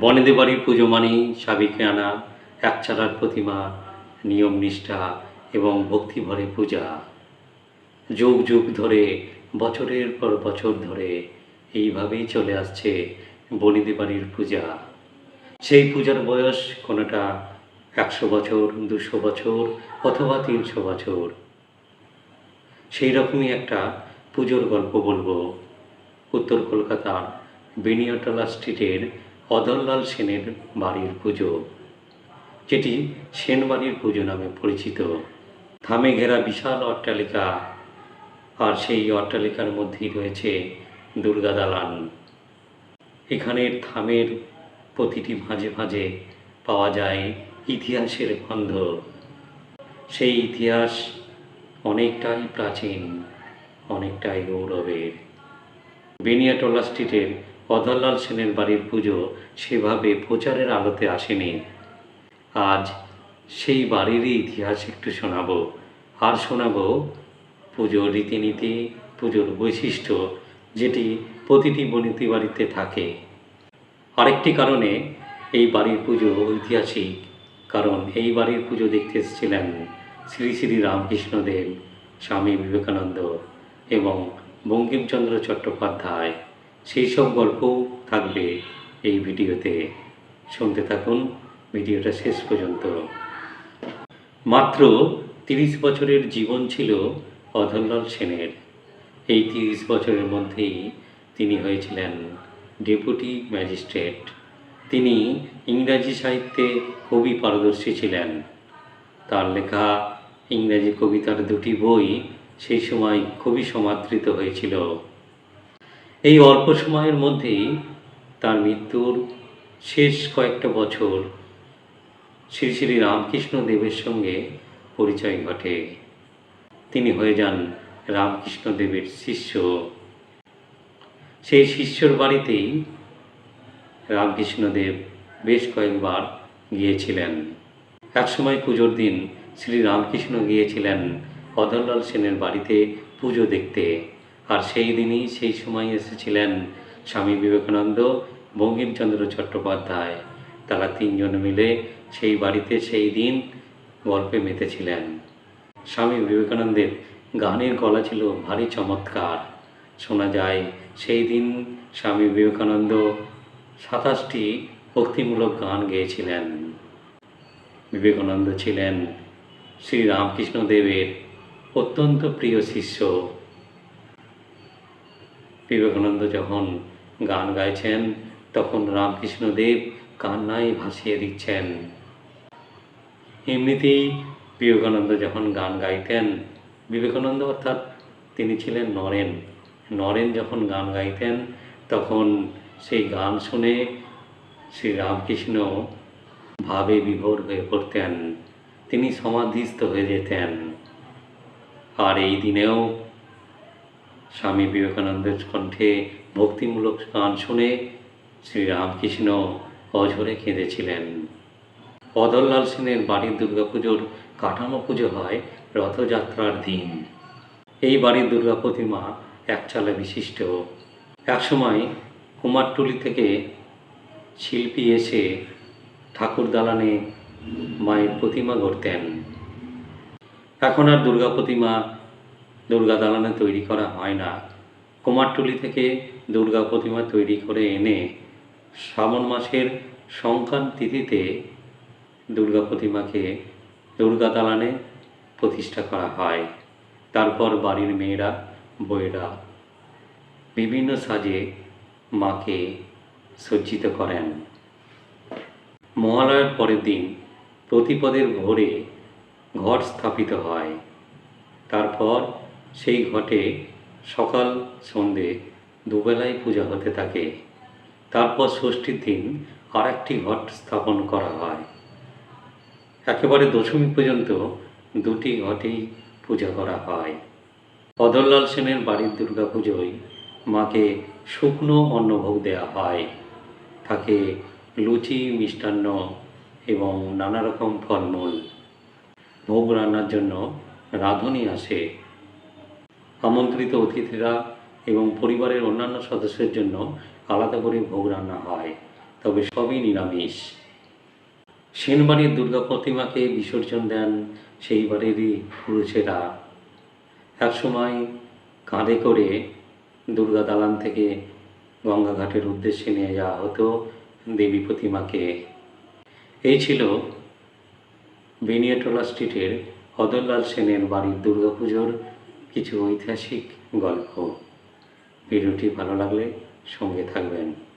বনেদে বাড়ির পুজো মানেই সাবিকে আনা একচালার প্রতিমা, নিয়ম নিষ্ঠা এবং ভক্তি ভরে পূজা। যুগ যুগ ধরে, বছরের পর বছর ধরে এইভাবেই চলে আসছে বনিদে বাড়ির পূজা। সেই পূজার বয়স কোনোটা একশো বছর, দুশো বছর অথবা তিনশো বছর। সেই রকমই একটা পুজোর গল্প বলব। উত্তর কলকাতার বেনিয়াটলা স্ট্রিটের অদললাল সেনের বাড়ির পুজো। যেটি সেন বাড়ির পুজো নামে পরিচিত। থামে ঘেরা বিশাল অট্টালিকা, আর সেই অট্টালিকার মধ্যেই রয়েছে দুর্গা দালান। এখানের থামের প্রতিটি ভাঁজে ভাঁজে পাওয়া যায় ইতিহাসের গন্ধ। সেই ইতিহাস অনেকটাই প্রাচীন, অনেকটাই গৌরবের। বেনিয়াটোলা স্ট্রিটের অধরলাল সেনের বাড়ির পুজো সেভাবে প্রচারের আলোতে আসেনি। আজ সেই বাড়িরই ইতিহাস একটু শোনাবো। আর শোনাবো পুজোর রীতিনীতি, পুজোর বৈশিষ্ট্য, যেটি প্রতিটি বনিতি বাড়িতে থাকে। আরেকটি কারণে এই বাড়ির পুজো ঐতিহাসিক, কারণ এই বাড়ির পুজো দেখতে এসেছিলেন শ্রী শ্রী রামকৃষ্ণদেব, স্বামী বিবেকানন্দ এবং বঙ্কিমচন্দ্র চট্টোপাধ্যায়। সেই সব গল্পও থাকবে এই ভিডিওতে। শুনতে থাকুন, ভিডিওটা শেষ পর্যন্ত। মাত্র তিরিশ বছরের জীবন ছিল অধরলাল সেনের। এই তিরিশ বছরের মধ্যেই তিনি হয়েছিলেন ডেপুটি ম্যাজিস্ট্রেট। তিনি ইংরাজি সাহিত্যে খুবই পারদর্শী ছিলেন। তার লেখা ইংরাজি কবিতার দুটি বই সেই সময় খুবই সমাদৃত হয়েছিল। এই অল্প সময়ের মধ্যেই তার মৃত্যুর শেষ কয়েকটা বছর শ্রী শ্রী রামকৃষ্ণ দেবের সঙ্গে পরিচয় ঘটে। তিনি হয়ে যান রামকৃষ্ণ দেবের শিষ্য। সেই শিষ্যর বাড়িতেই রামকৃষ্ণদেব বেশ কয়েকবার গিয়েছিলেন। একসময় পুজোর দিন শ্রী রামকৃষ্ণ গিয়েছিলেন অধরলাল সেনের বাড়িতে পুজো দেখতে। আর সেই দিনই, সেই সময় এসেছিলেন স্বামী বিবেকানন্দ, বঙ্কিমচন্দ্র চট্টোপাধ্যায়। তারা তিনজন মিলে সেই বাড়িতে সেই দিন গল্পে মেতেছিলেন। স্বামী বিবেকানন্দের গানের গলা ছিল ভারী চমৎকার। শোনা যায়, সেই দিন স্বামী বিবেকানন্দ সাতাশটি ভক্তিমূলক গান গেয়েছিলেন। বিবেকানন্দ ছিলেন শ্রী রামকৃষ্ণ দেবের অত্যন্ত প্রিয় শিষ্য। বিবেকানন্দ যখন গান গাইছেন, তখন রামকৃষ্ণ দেব কান্নায় ভাসিয়ে দিচ্ছেন। এমনিতেই বিবেকানন্দ যখন গান গাইতেন, বিবেকানন্দ অর্থাৎ তিনি ছিলেন নরেন। নরেন যখন গান গাইতেন, তখন সেই গান শুনে শ্রী রামকৃষ্ণ ভাবে বিভোর হয়ে পড়তেন। তিনি সমাধিস্থ হয়ে যেতেন। আর এই দিনেও স্বামী বিবেকানন্দের কণ্ঠে ভক্তিমূলক গান শুনে শ্রী রামকৃষ্ণ অঝরে কেঁদেছিলেন। অদরলাল সেনের বাড়ির দুর্গাপুজোর কাঠামো পুজো হয় রথযাত্রার দিন। এই বাড়ির দুর্গা প্রতিমা একচালা বিশিষ্ট। একসময় কুমারটুলি থেকে শিল্পী এসে ঠাকুর দালানে মায়ের প্রতিমা গড়তেন। এখন আর দুর্গা প্রতিমা দুর্গা দালানে তৈরি করা হয় না। কুমারটুলি থেকে দুর্গা প্রতিমা তৈরি করে এনে শ্রাবণ মাসের সংক্রান্ত তিথিতে দুর্গা প্রতিমাকে দুর্গা দালানে প্রতিষ্ঠা করা হয়। তারপর বাড়ির মেয়েরা বইয়েরা বিভিন্ন সাজে মাকে সজ্জিত করেন। মহালয়ার পরের দিন প্রতিপদের ভোরে ঘট স্থাপিত হয়। তারপর সেই ঘটে সকাল সন্ধে দুবেলায় পূজা হতে থাকে। তারপর ষষ্ঠীর দিন আর একটি ঘট স্থাপন করা হয়। একেবারে দশমী পর্যন্ত দুটি ঘটেই পূজা করা হয়। অদরলাল সেনের বাড়ির দুর্গা পুজোয় মাকে শুকনো অন্নভোগ দেওয়া হয়। থাকে লুচি, মিষ্টান্ন এবং নানা রকম ফলমূল। ভোগ রান্নার জন্য রাঁধুনি আসে আমন্ত্রিত অতিথিরা এবং পরিবারের অন্যান্য সদস্যের জন্য আলাদা করে ভোগ রান্না হয়, তবে সবই নিরামিষ। সেনবাড়ির দুর্গা প্রতিমাকে বিসর্জন দেন সেই বাড়িরই পুরুষেরা। একসময় কাঁধে করে দুর্গা দালান থেকে গঙ্গাঘাটের উদ্দেশ্যে নিয়ে যাওয়া হতো দেবী প্রতিমাকে। এই ছিল বেনিয়াটোলা স্ট্রিটের অদরলাল সেনের বাড়ির দুর্গাপুজোর কিছু ঐতিহাসিক গল্প। ভিডিওটি ভালো লাগলে সঙ্গে থাকবেন।